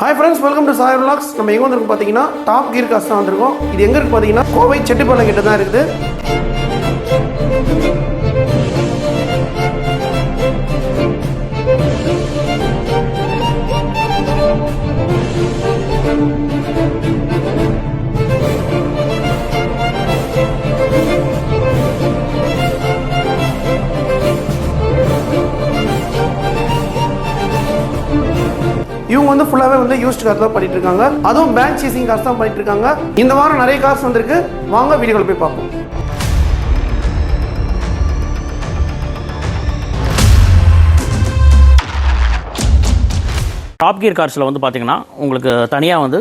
Hi friends welcome to Sai vlogs. நம்ம எங்கே வந்திருக்கோம் பார்த்தீங்கன்னா டாப் கீர் காசு தான் வந்திருக்கோம். இது எங்கே இருக்குது பார்த்தீங்கன்னா கோவை செட்டிப்பாளையம் கிட்ட தான் இருக்குது. ஃபுல்லாகவே வந்து யூஸ்ட் கார் தான் பண்ணிட்டு இருக்காங்க அதுவும் பேங்க் சீசிங் கார்ஸ் தான் பண்ணிட்டு இருக்காங்க இந்த வாரம் நிறைய கார்ஸ் வந்திருக்கு. வாங்க வீடியோவில் போய் பார்ப்போம். டாப் கியர் கார்ஸில் வந்து பார்த்தீங்கன்னா உங்களுக்கு தனியாக வந்து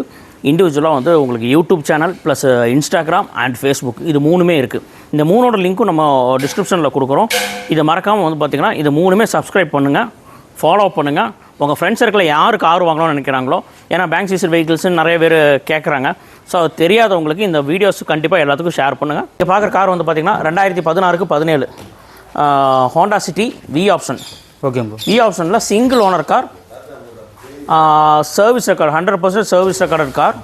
இண்டிவிஜுவலாக வந்து உங்களுக்கு YouTube channel plus Instagram and Facebook இது மூணுமே இருக்குது இந்த மூணோட லிங்க்கும் நம்ம டிஸ்கிரிப்ஷனில் கொடுக்குறோம். இதை மறக்காமல் வந்து பார்த்தீங்கன்னா இது மூணுமே சப்ஸ்கிரைப் பண்ணுங்கள் ஃபாலோ பண்ணுங்கள் உங்கள் ஃப்ரெண்ட்ஸ் சர்க்கிளில் யார் கார் வாங்கணும்னு நினைக்கிறாங்களோ ஏன்னா பேங்க் சீசர் வெஹிக்கிள்ஸ்னு நிறைய பேர் கேட்குறாங்க ஸோ தெரியாதவங்களுக்கு இந்த வீடியோஸ் கண்டிப்பாக எல்லாத்துக்கும் ஷேர் பண்ணுங்கள் இங்கே பார்க்குற கார் வந்து பார்த்தீங்கன்னா ரெண்டாயிரத்தி பதினாறுக்கு பதினேழு. Honda City V option okay bro E ஆப்ஷனில் single owner car service record hundred percent service recorded car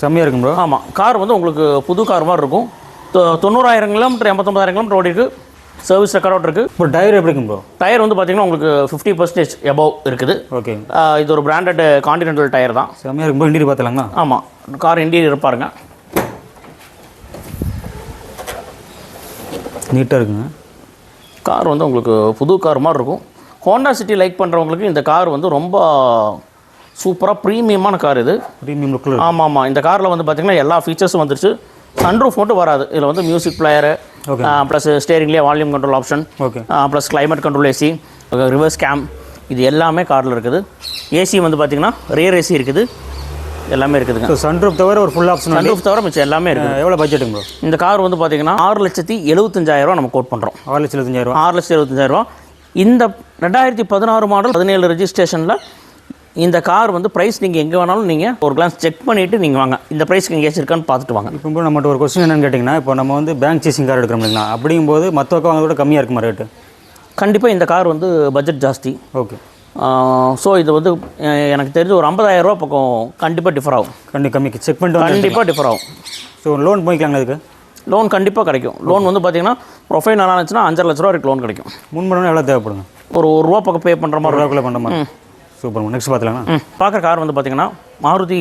செம்மையாக இருக்கும் ப்ரோ ஆமாம் கார் வந்து உங்களுக்கு புது கார் மாதிரி இருக்கும். தொ- தொண்ணூறாயிரம் கிலோமீட்டர் எண்பத்தொம்பதாயிரம் கிலோமீட்டர் ஓடி இருக்கு சர்வீஸ் ரெக்கார்டோட இருக்குது இப்போ டயர் எப்படி இருக்கும் ப்ரோ டயர் வந்து பார்த்தீங்கன்னா உங்களுக்கு ஃபிஃப்டி பர்சன்டேஜ் எபவ் இருக்குது. ஓகே இது ஒரு பிராண்டட் கான்டினென்டல் டயர் தான். செம்மையாக இருக்கும் இன்டீரியர் பார்த்துலாங்களா? ஆமாம் கார் இன்டீரியர் பாருங்க. நீட்டாக இருக்குங்க. கார் வந்து உங்களுக்கு புது கார் மாதிரி இருக்கும். ஹோண்டா சிட்டி லைக் பண்ணுறவங்களுக்கு இந்த கார் வந்து ரொம்ப சூப்பராக ப்ரீமியமான கார் இது. ப்ரீமியம் லுக்கில் ஆமாம் ஆமாம். இந்த காரில் வந்து பார்த்திங்கன்னா எல்லா ஃபீச்சர்ஸும் வந்துருச்சு. சன்ரூஃப் மட்டும் வராது. இதில் வந்து music player. Plus ஸ்டேரிங்லேயே volume control option okay plus climate control AC reverse cam இது எல்லாமே காரில் இருக்குது. ஏசி வந்து பார்த்திங்கன்னா ரியர் ஏசி இருக்குது. எல்லாமே இருக்குதுங்க. ஸோ சன்ரூப் தவிர ஒரு ஃபுல் ஆப்ஷன் சன்ரூஃப் தவிர மிச்சம் எல்லாமே இருக்குது. எவ்வளோ பட்ஜெட்டுங்க ப்ரோ இந்த கார் வந்து பார்த்திங்கன்னா ஆறு லட்சத்தி எழுபத்தஞ்சாயிரரூவா நம்ம கோட் பண்ணுறோம் ஆறு லட்சம் இருபத்தஞ்சாயிரம் ஆறு லட்சத்தி எழுபத்தஞ்சாயிரரூவா இந்த ரெண்டாயிரத்தி பதினாறு மாடல் பதினேழு ரெஜிஸ்ட்ரேஷனில் இந்த கார் வந்து ப்ரைஸ் நீங்கள் எங்கே வேணாலும் நீங்கள் ஒரு கிளாஸ் செக் பண்ணிவிட்டு நீங்கள் வாங்க. இந்த ப்ரைஸ்க்கு எங்கேயாச்சும் இருக்கான்னு பார்த்துட்டு வாங்க. இப்போ நம்மகிட்ட ஒரு கொஸ்டின் என்னன்னு கேட்டிங்கன்னா இப்போ நம்ம வந்து பேங்க் சீசிங் கார் எடுக்கிறோம் இல்லைங்களா? அப்படிங்கும்போது மற்ற பக்கம் வாங்குறத கம்மியாக இருக்குமா ரேட்டு கண்டிப்பாக இந்த கார் வந்து பட்ஜெட் ஜாஸ்தி. ஓகே ஸோ இது வந்து எனக்கு தெரிஞ்சு ஒரு 50000 ரூபா பக்கம் கண்டிப்பாக டிஃபர் ஆகும். கண்டி கம்மி செக் பண்ணிட்டு கண்டிப்பாக டிஃபர் ஆகும். ஸோ லோன் போய்க்கலாங்களா இதுக்கு? லோன் கண்டிப்பாக கிடைக்கும். லோன் வந்து பார்த்தீங்கன்னா ப்ரொஃபைல் நல்லா இருந்துச்சுன்னா அஞ்சரை லட்ச ரூபா வரைக்கும் லோன் கிடைக்கும். முன்பணம் எவ்வளோ தேவைப்படுங்க? ஒரு ஒரு ரூபா பக்கம் பே பண்ணுற மாதிரி. ரூபாய்க்குள்ள பண்ணுற மாதிரி. சூப்பர் நெக்ஸ்ட் பார்த்துலாங்களா ம். பார்க்குற கார் வந்து பார்த்தீங்கன்னா Maruti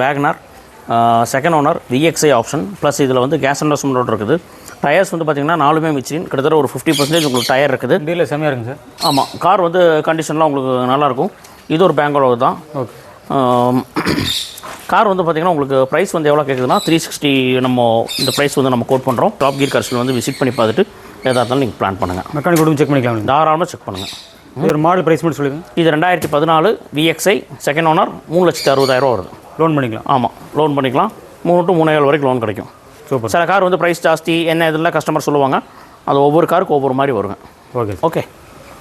WagonR second owner VXI option plus இதில் வந்து கேஸ் இன்வெஸ்ட்மெண்ட்டோட இருக்குது. டயர்ஸ் வந்து பார்த்தீங்கன்னா நாலுமே மிச்சின் கிட்டத்தட்ட ஒரு ஃபிஃப்டி பர்சன்டேஜ் உங்களுக்கு டயர் இருக்குது. டீலில் செம்மையாக இருக்குங்க சார். ஆமாம் கார் வந்து கண்டிஷன்லாம் உங்களுக்கு நல்லாயிருக்கும். இது ஒரு பேங்களோட தான். ஓகே. கார் வந்து பார்த்தீங்கன்னா உங்களுக்கு ப்ரைஸ் வந்து எவ்வளோ கேட்குதுன்னா த்ரீ சிக்ஸ்டி நம்ம இந்த ப்ரைஸ் வந்து நம்ம கோட் பண்ணுறோம் டாப் கீர் கார்ஸில் வந்து விசிட் பண்ணி பார்த்துட்டு எதாக இருந்தாலும் நீங்கள் பிளான் பண்ணுங்கள் மெக்கானிக் செக் பண்ணிக்கலாம் தாராளமாக செக் பண்ணுங்கள் ஒரு மாடல் ப்ரைஸ் மட்டும் சொல்லுங்கள் இது ரெண்டாயிரத்தி பதினாலு விஎக்ஸ்ஐ செகண்ட் ஓனர் மூணு லட்சத்தி அறுபதாயிரம் வருது. லோன் பண்ணிக்கலாம். ஆமாம் லோன் பண்ணிக்கலாம். மூணு டு மூணு ஏழு வரைக்கும் லோன் கிடைக்கும். சூப்பர். சில கார் வந்து ப்ரைஸ் ஜாஸ்தி என்ன இதெல்லாம் கஸ்டமர் சொல்லுவாங்க. அது ஒவ்வொரு காருக்கு ஒவ்வொரு மாதிரி வருங்க. ஓகே ஓகே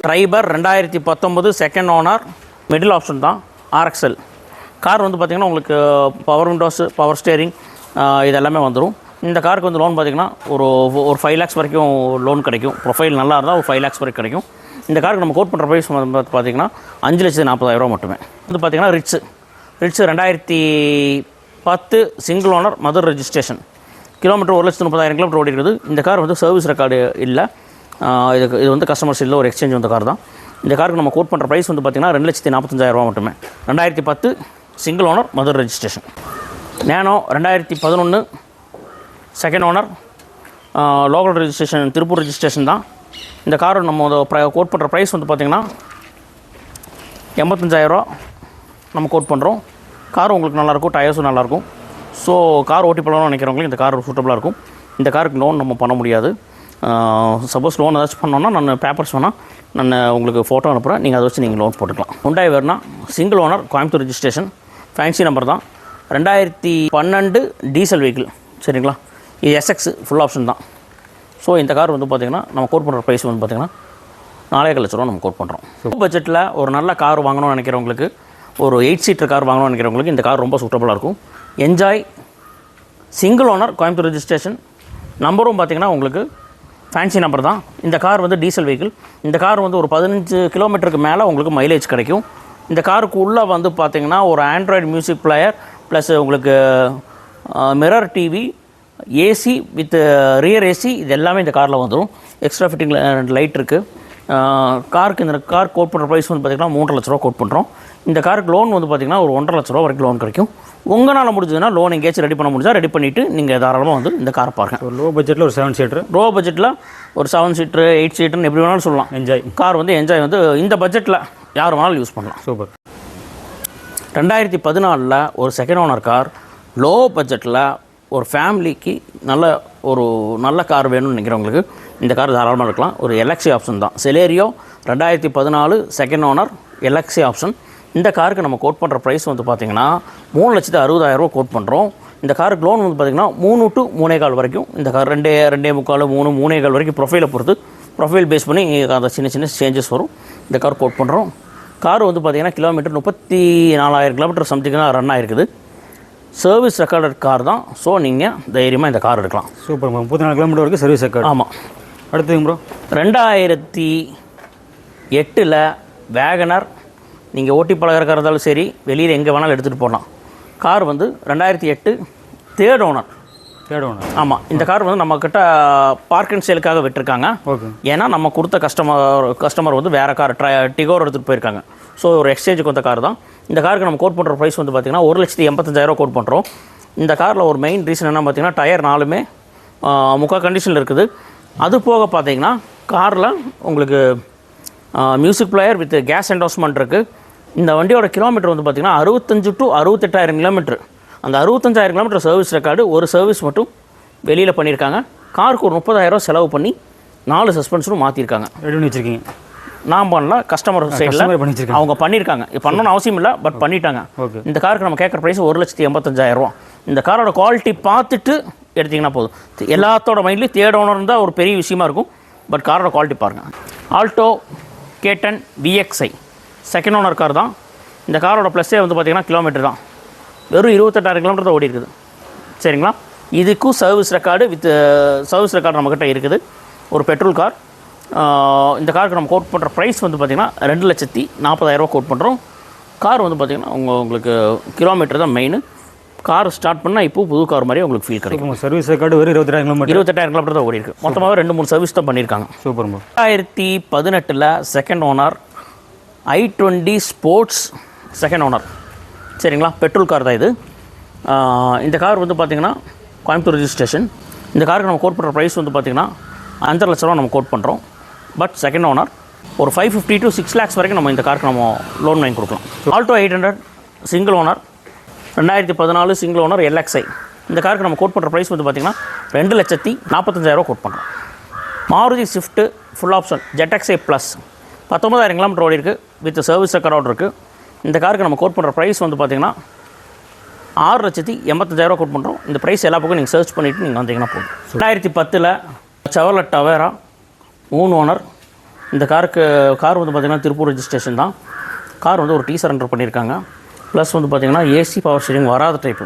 ட்ரைபர் ரெண்டாயிரத்தி பத்தொம்பது செகண்ட் ஓனர் மிடில் ஆப்ஷன் தான் ஆர்எக்ஸ்எல் கார் வந்து பார்த்திங்கன்னா உங்களுக்கு பவர் விண்டோஸ் பவர் ஸ்டேரிங் இது எல்லாமே வந்துடும் இந்த காருக்கு வந்து லோன் பார்த்திங்கன்னா ஒரு ஒரு ஃபைவ் லேக்ஸ் வரைக்கும் லோன் கிடைக்கும். ப்ரொஃபைல் நல்லா இருந்தால் ஒரு ஃபைவ் லேக்ஸ் வரைக்கும் கிடைக்கும். இந்த காருக்கு நம்ம கோட் பண்ணுற ப்ரைஸ் வந்து பார்த்திங்கன்னா அஞ்சு லட்சத்து நாற்பதாயிரரூவா மட்டுமே. வந்து பார்த்திங்கன்னா ரிட்ஸு ரிட்ஸு ரெண்டாயிரத்தி பத்து சிங்கிள் ஓனர் மதர் ரெஜிஸ்ட்ரேஷன் கிலோமீட்டர் ஒரு லட்சத்து முப்பதாயிரம் கிலோமீட்டர் ஓடி இருக்குது இந்த கார் வந்து சர்வீஸ் ரெக்கார்டு இல்லை. இது இதுக்கு இது வந்து கஸ்டமர்ஸ் இல்லை. ஒரு எக்ஸ்சேஞ்ச் வந்த கார் தான். இந்த காருக்கு நம்ம கோட் பண்ணுற ப்ரைஸ் வந்து பார்த்திங்கன்னா ரெண்டு லட்சத்தி நாற்பத்தஞ்சாயிரரூவா மட்டுமே. ரெண்டாயிரத்தி பத்து சிங்கிள் ஓனர் மதுர் ரெஜிஸ்ட்ரேஷன் நேனோ ரெண்டாயிரத்தி பதினொன்று second owner local registration Tiruppur registration தான். இந்த கார் நம்ம கோட் பண்ணுற ப்ரைஸ் வந்து பார்த்திங்கன்னா எண்பத்தஞ்சாயிரரூவா நம்ம கோட் பண்ணுறோம் கார் உங்களுக்கு நல்லாயிருக்கும் டயர்ஸும் நல்லாயிருக்கும் ஸோ கார் ஓட்டி போகலாம்னு நினைக்கிறவங்களுக்கு இந்த கார் சூட்டபுளாக இருக்கும். இந்த காருக்கு லோன் நம்ம பண்ண முடியாது. சப்போஸ் லோன் ஏதாச்சும் பண்ணோன்னா நான் பேப்பர்ஸ் வேணால் நான் உங்களுக்கு ஃபோட்டோ அனுப்புகிறேன் நீங்கள் அதை வச்சு நீங்கள் லோன் போட்டுக்கலாம். Hyundai Verna single owner Coimbatore registration fancy number தான். ரெண்டாயிரத்தி பன்னெண்டு டீசல் வெஹிக்கிள் சரிங்களா? இது எஸ்எக்ஸ் ஃபுல் ஆப்ஷன் தான். ஸோ இந்த கார் வந்து பார்த்திங்கன்னா நம்ம கோட் பண்ணுற ப்ரைஸ் வந்து பார்த்திங்கன்னா நாலே லட்ச ரூபா நம்ம கோட் பண்ணுறோம் பட்ஜெட்டில் ஒரு நல்ல கார் வாங்கணும்னு நினைக்கிறவங்களுக்கு ஒரு எயிட் சீட்டர் கார் வாங்கணும்னு நினைக்கிறவங்களுக்கு இந்த கார் ரொம்ப சூட்டபுளாக இருக்கும். Enjoy single owner Coimbatore registration நம்பரும் பார்த்தீங்கன்னா உங்களுக்கு ஃபேன்சி நம்பர் தான். இந்த கார் வந்து டீசல் வெஹிக்கிள் இந்த கார் வந்து ஒரு பதினஞ்சு கிலோமீட்டருக்கு மேலே உங்களுக்கு மைலேஜ் கிடைக்கும். இந்த காருக்கு உள்ளே வந்து பார்த்திங்கன்னா ஒரு ஆண்ட்ராய்டு மியூசிக் பிளேயர் ப்ளஸ் உங்களுக்கு mirror TV AC with rear AC இது எல்லாமே இந்த காரில் வந்துடும் எக்ஸ்ட்ரா ஃபிட்டிங் லைட் இருக்குது காருக்கு இந்த கார் கோட் பண்ணுற ப்ரைஸ் வந்து பார்த்திங்கன்னா மூன்றரை லட்ச ரூபா கோட் பண்ணுறோம் இந்த காருக்கு லோன் வந்து பார்த்திங்கன்னா ஒரு ஒன்றரை லட்ச ரூபா வரைக்கும் லோன் கிடைக்கும். உங்களால் முடிஞ்சதுன்னா லோன் எங்கேயாச்சும் ரெடி பண்ண முடிஞ்சா ரெடி பண்ணிவிட்டு நீங்கள் தாராளமாக வந்து இந்த காரை பாருங்கள் ஒரு லோ பட்ஜெட்டில் ஒரு செவன் சீட்டர் ரோ பட்ஜெட்டில் ஒரு செவன் சீட்ரு எயிட் சீட்டுன்னு எப்படி வேணாலும் சொல்லலாம். என்ஜாய் கார் வந்து என்ஜாய் வந்து இந்த பட்ஜெட்டில் யார் வேணாலும் யூஸ் பண்ணலாம். சூப்பர் ரெண்டாயிரத்தி பதினாலில் ஒரு செகண்ட் ஓனர் கார் லோ பட்ஜெட்டில் ஒரு ஃபேமிலிக்கு நல்ல ஒரு நல்ல கார் வேணும்னு நினைக்கிறவங்களுக்கு இந்த கார் தாராளமாக இருக்கலாம். ஒரு எலக்ஸி ஆப்ஷன் தான். செலேரியோ ரெண்டாயிரத்தி பதினாலு செகண்ட் ஓனர் எலக்ஸி ஆப்ஷன் இந்த காருக்கு நம்ம கோட் பண்ணுற ப்ரைஸ் வந்து பார்த்திங்கன்னா மூணு லட்சத்து அறுபதாயிரரூவா கோட் பண்ணுறோம் இந்த காருக்கு லோன் வந்து பார்த்திங்கன்னா மூணு டு மூணே கால் வரைக்கும். இந்த கார் ரெண்டே ரெண்டே முக்கால் மூணு மூணே கால் வரைக்கும் ப்ரொஃபைலை பொறுத்து ப்ரொஃபைல் பேஸ் பண்ணி அந்த சின்ன சின்ன சேஞ்சஸ் வரும். இந்த கார் கோட் பண்ணுறோம் கார் வந்து பார்த்திங்கன்னா கிலோமீட்டர் முப்பத்தி நாலாயிரம் கிலோமீட்டர் சம்திங் ரன் ஆகிருக்குது சர்வீஸ் ரெக்கார்டட் கார் தான். ஸோ நீங்கள் தைரியமாக இந்த கார் எடுக்கலாம். சூப்பர் முப்பத்தி நாலு கிலோமீட்டர் வரைக்கும் சர்வீஸ் ரெக்கார்டு ஆமாம் அடுத்ததுங்க ப்ரோ ரெண்டாயிரத்தி எட்டில் வேகனர் நீங்கள் ஓட்டி பழகிறக்கா இருந்தாலும் சரி வெளியில் எங்கே வேணாலும் எடுத்துகிட்டு போகலாம் கார் வந்து ரெண்டாயிரத்தி எட்டு தேர்ட் ஓனர் தேர்ட் ஒன்று ஆமாம் இந்த கார் வந்து நம்மக்கிட்ட பார்க் அண்ட் சேலுக்காக விட்டுருக்காங்க. ஓகே ஏன்னா நம்ம கொடுத்த கஸ்டமர் கஸ்டமர் வந்து வேறு கார் ட்ரை டிகோர் எடுத்துகிட்டு போயிருக்காங்க. ஸோ ஒரு எக்ஸ்சேஞ்சுக்கு வந்த கார் தான். இந்த காருக்கு நம்ம கோட் பண்ணுற ப்ரைஸ் வந்து பார்த்திங்கன்னா ஒரு லட்சத்தி எண்பத்தஞ்சாயிரம் கோட் பண்ணுறோம் இந்த காரில் ஒரு மெயின் ரீசன் என்ன பார்த்திங்கன்னா டயர் நாலுமே முக்கால் கண்டிஷனில் இருக்குது. அது போக பார்த்தீங்கன்னா காரில் உங்களுக்கு music player with gas endorsement இருக்குது இந்த வண்டியோட கிலோமீட்டர் வந்து பார்த்திங்கன்னா அறுபத்தஞ்சு டு அறுபத்தெட்டாயிரம் கிலோமீட்டர் அந்த அறுபத்தஞ்சாயிரம் கிலோமீட்டர் சர்வீஸ் ரெக்கார்டு ஒரு சர்வீஸ் மட்டும் வெளியில் பண்ணியிருக்காங்க. காருக்கு ஒரு முப்பதாயிரம் செலவு பண்ணி நாலு சஸ்பென்ஷனும் மாற்றிருக்காங்க ரெடி பண்ணி வச்சிருக்கீங்க. நான் பண்ணல கஸ்டமர் சைடில். அவங்க பண்ணியிருக்காங்க. இப்போ பண்ணணும்னு அவசியம் இல்லை பட் பண்ணிட்டாங்க. இந்த காருக்கு நம்ம கேட்குற ப்ரைஸ் ஒரு லட்சத்தி எண்பத்தஞ்சாயிரம் ரூபா இந்த காரோட குவாலிட்டி பார்த்துட்டு எடுத்திங்கன்னா போதும். எல்லாத்தோட மைண்ட்லேயும் ஓனர் தான் ஒரு பெரிய விஷயமா இருக்கும். பட் காரோட குவாலிட்டி பாருங்கள் ஆல்டோ கேட்டன் விஎக்ஸ்ஐ செகண்ட் ஓனர் கார் தான். இந்த காரோட ப்ளஸ்ஸே வந்து பார்த்திங்கன்னா கிலோமீட்டர் தான். வெறும் இருபத்தெட்டாயிரம் கிலோமீட்டர் தான் ஓடி இருக்குது. சரிங்களா? இதுக்கும் service record with service record நம்மக்கிட்ட இருக்குது. ஒரு பெட்ரோல் கார் இந்த காருக்கு நம்ம கோட் பண்ணுற ப்ரைஸ் வந்து பார்த்திங்கன்னா ரெண்டு லட்சத்தி நாற்பதாயிரரூவா கோட் பண்ணுறோம் கார் வந்து பார்த்திங்கன்னா உங்க உங்களுக்கு கிலோமீட்டர் தான் மெயின் கார் ஸ்டார்ட் பண்ணால் இப்போ புது கார் மாதிரி உங்களுக்கு ஃபீல் கிடைக்கும். உங்கள் சர்வீஸ் ரெக்கார்டு வெறும் இருபத்தாயிரம் கிலோமீட்டர் இருபத்தெட்டாயிரம் கிலோமீட்டர் தான் ஓடி இருக்கு மொத்தமாகவே ரெண்டு மூணு சர்வீஸ் தான் பண்ணியிருக்காங்க. சூப்பர் ப்ரோ ரெண்டாயிரத்தி பதினெட்டில் second owner i twenty sports second owner சரிங்களா? பெட்ரோல் கார் தான் இது. இந்த கார் வந்து பார்த்திங்கன்னா கோயம்புத்தூர் ரெஜிஸ்ட்ரேஷன் இந்த காருக்கு நம்ம கோட் பண்ணுற ப்ரைஸ் வந்து பார்த்திங்கன்னா அஞ்சரை லட்ச ரூபா நம்ம கோட் பண்ணுறோம் பட் செகண்ட் ஓனர் ஒரு five fifty to six lakhs வரைக்கும் நம்ம இந்த காருக்கு நம்ம லோன் வாங்கி கொடுக்கலாம். Alto eight hundred single owner ரெண்டாயிரத்தி பதினாலு சிங்கிள் ஓனர் எல்எக்ஸ்ஐ இந்த காருக்கு நம்ம கோட் பண்ணுற ப்ரைஸ் வந்து பார்த்திங்கன்னா ரெண்டு லட்சத்தி நாற்பத்தஞ்சாயிரம் கோட் பண்ணுறோம் Maruti Swift full option ZXI plus பத்தொம்பதாயிரம் kilometre ஓடி இருக்குது வித் சர்வீஸ் ரெக்கார்டோடு இருக்குது இந்த காருக்கு நம்ம கோட் பண்ணுற ப்ரைஸ் வந்து பார்த்திங்கன்னா ஆறு லட்சத்தி எண்பத்தஞ்சாயிரரூவா கோட் பண்ணுறோம் இந்த ப்ரைஸ் எல்லா பக்கம் நீங்கள் சர்ச் பண்ணிவிட்டு நீங்கள் வந்தீங்கன்னா போதும். ரெண்டாயிரத்தி பத்தில் செவலட் டவேரா மூணு ஓனர். இந்த காருக்கு கார் வந்து பார்த்திங்கன்னா திருப்பூர் ரெஜிஸ்ட்ரேஷன் தான். கார் வந்து ஒரு டீ சரண்டர் பண்ணியிருக்காங்க ப்ளஸ் வந்து பார்த்திங்கன்னா ஏசி பவர் ஸ்டீரிங் வராத டைப்பு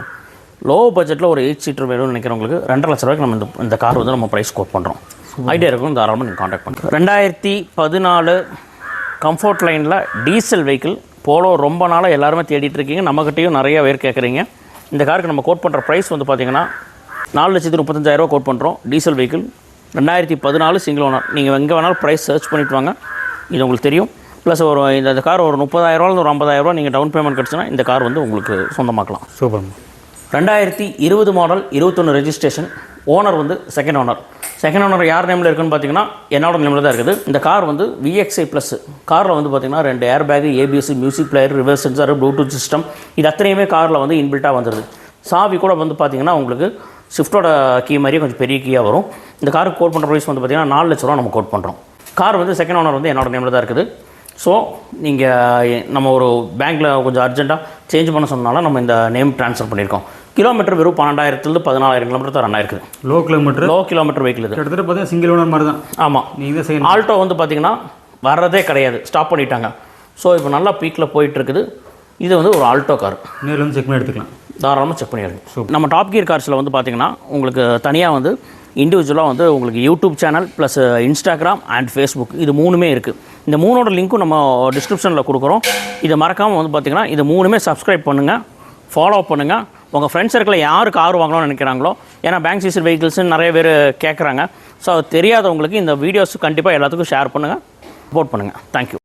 லோ பட்ஜெட்டில் ஒரு எயிட் சீட்டர் வேணும்னு நினைக்கிறவங்களுக்கு ரெண்டரை லட்ச ரூபாய்க்கு நம்ம இந்த இந்த கார் வந்து நம்ம ப்ரைஸ் கோட் பண்ணுறோம் ஐடியா இருக்கும் தாராளமாக நீங்கள் காண்டாக்ட் பண்ணுறோம் ரெண்டாயிரத்தி பதினாலு கம்ஃபர்ட் லைனில் டீசல் வெஹிக்கிள் போலோ ரொம்ப நாளாக எல்லாருமே தேடிட்டு இருக்கீங்க. நம்மக்கிட்டேயும் நிறைய பேர் கேட்குறீங்க இந்த காருக்கு நம்ம கோட் பண்ணுற ப்ரைஸ் வந்து பார்த்திங்கன்னா நாலு லட்சத்து முப்பத்தஞ்சாயிரரூவா கோட் பண்ணுறோம் டீசல் வெஹிக்கிள் ரெண்டாயிரத்தி பதினாலு சிங்கிள் ஓனர் நீங்கள் எங்கே வேணாலும் ப்ரைஸ் சர்ச் பண்ணிட்டு வாங்க. இது உங்களுக்கு தெரியும். ப்ளஸ் ஒரு இந்த இந்த கார் ஒரு முப்பதாயிரரூவா ஒரு ஐம்பதாயிரரூவா நீங்கள் டவுன் பேமெண்ட் கிடச்சுன்னா இந்த கார் வந்து உங்களுக்கு சொந்தமாக்கலாம். சூப்பர். ரெண்டாயிரத்தி இருபது மாடல் இருபத்தொன்று ரெஜிஸ்ட்ரேஷன் ஓனர் வந்து செகண்ட் ஓனர் செகண்ட் ஓனர் யார் நேமில் இருக்குன்னு பார்த்தீங்கன்னா என்னோட நேமில் தான் இருக்குது. இந்த கார் வந்து விஎக்ஸ்ஐ ப்ளஸ் காரில் வந்து பார்த்தீங்கன்னா ரெண்டு air bag ABS music player reverse sensor Bluetooth system இது அத்தனையுமே காரில் வந்து இன்பில்ட்டாக வந்துடுது சாவி கூட வந்து பார்த்தீங்கன்னா உங்களுக்கு ஷிஃப்ட்டோட கீ மாதிரியே கொஞ்சம் பெரிய கீயாக வரும். இந்த காருக்கு கோட் பண்ணுற ப்ரைஸ் வந்து பார்த்தீங்கன்னா நாலு லட்ச ரூபா நம்ம கோட் பண்ணுறோம் கார் வந்து செகண்ட் ஓனர் வந்து என்னோட நேமில் தான் இருக்குது. ஸோ நீங்கள் நம்ம ஒரு பேங்க்கில் கொஞ்சம் அர்ஜென்ட்டாக சேஞ்ச் பண்ண சொன்னாலும் நம்ம இந்த நேம் ட்ரான்ஸ்ஃபர் பண்ணியிருக்கோம். கிலோமீட்டர் வெறும் பன்னெண்டாயிரத்துலேருந்து பதினாலாயிரம் கிலோமீட்டர் தான் ரன் ஆயிருக்குது low kilometre low kilometre vehicle இது. கிட்டத்தட்ட பார்த்தீங்கன்னா சிங்கிள் ஓனர் மாதிரி தான். ஆமாம் நீங்கள் செய்யணும். ஆல்டோ வந்து பார்த்தீங்கன்னா வர்றதே கிடையாது. ஸ்டாப் பண்ணிட்டாங்க. ஸோ இப்போ நல்லா பீக்கில் போயிட்டு இருக்குது இது வந்து ஒரு ஆல்டோ கார் நேரில் வந்து செக் பண்ணி எடுத்துக்கலாம். தாராளமாக செக் பண்ணிடுங்க. நம்ம டாப் கியர் கார்ஸில் வந்து பார்த்தீங்கன்னா உங்களுக்கு தனியாக வந்து இண்டிவிஜுவலாக வந்து உங்களுக்கு YouTube channel plus Instagram and Facebook இது மூணுமே இருக்குது இந்த மூணோட லிங்க்கும் நம்ம டிஸ்கிரிப்ஷனில் கொடுக்குறோம். இதை மறக்காமல் வந்து பார்த்திங்கன்னா இது மூணுமே சப்ஸ்கிரைப் பண்ணுங்கள் ஃபாலோ பண்ணுங்கள் உங்கள் ஃப்ரெண்ட்ஸ் சர்க்கிளில் யார் கார் வாங்கணும்னு நினைக்கிறாங்களோ ஏன்னா பேங்க் சீசர் வெஹிக்கிள்ஸ்னு நிறைய பேர் கேட்குறாங்க ஸோ அது தெரியாதவங்களுக்கு இந்த வீடியோஸ் கண்டிப்பாக எல்லாத்துக்கும் ஷேர் பண்ணுங்கள் சப்போர்ட் பண்ணுங்கள் தேங்க்யூ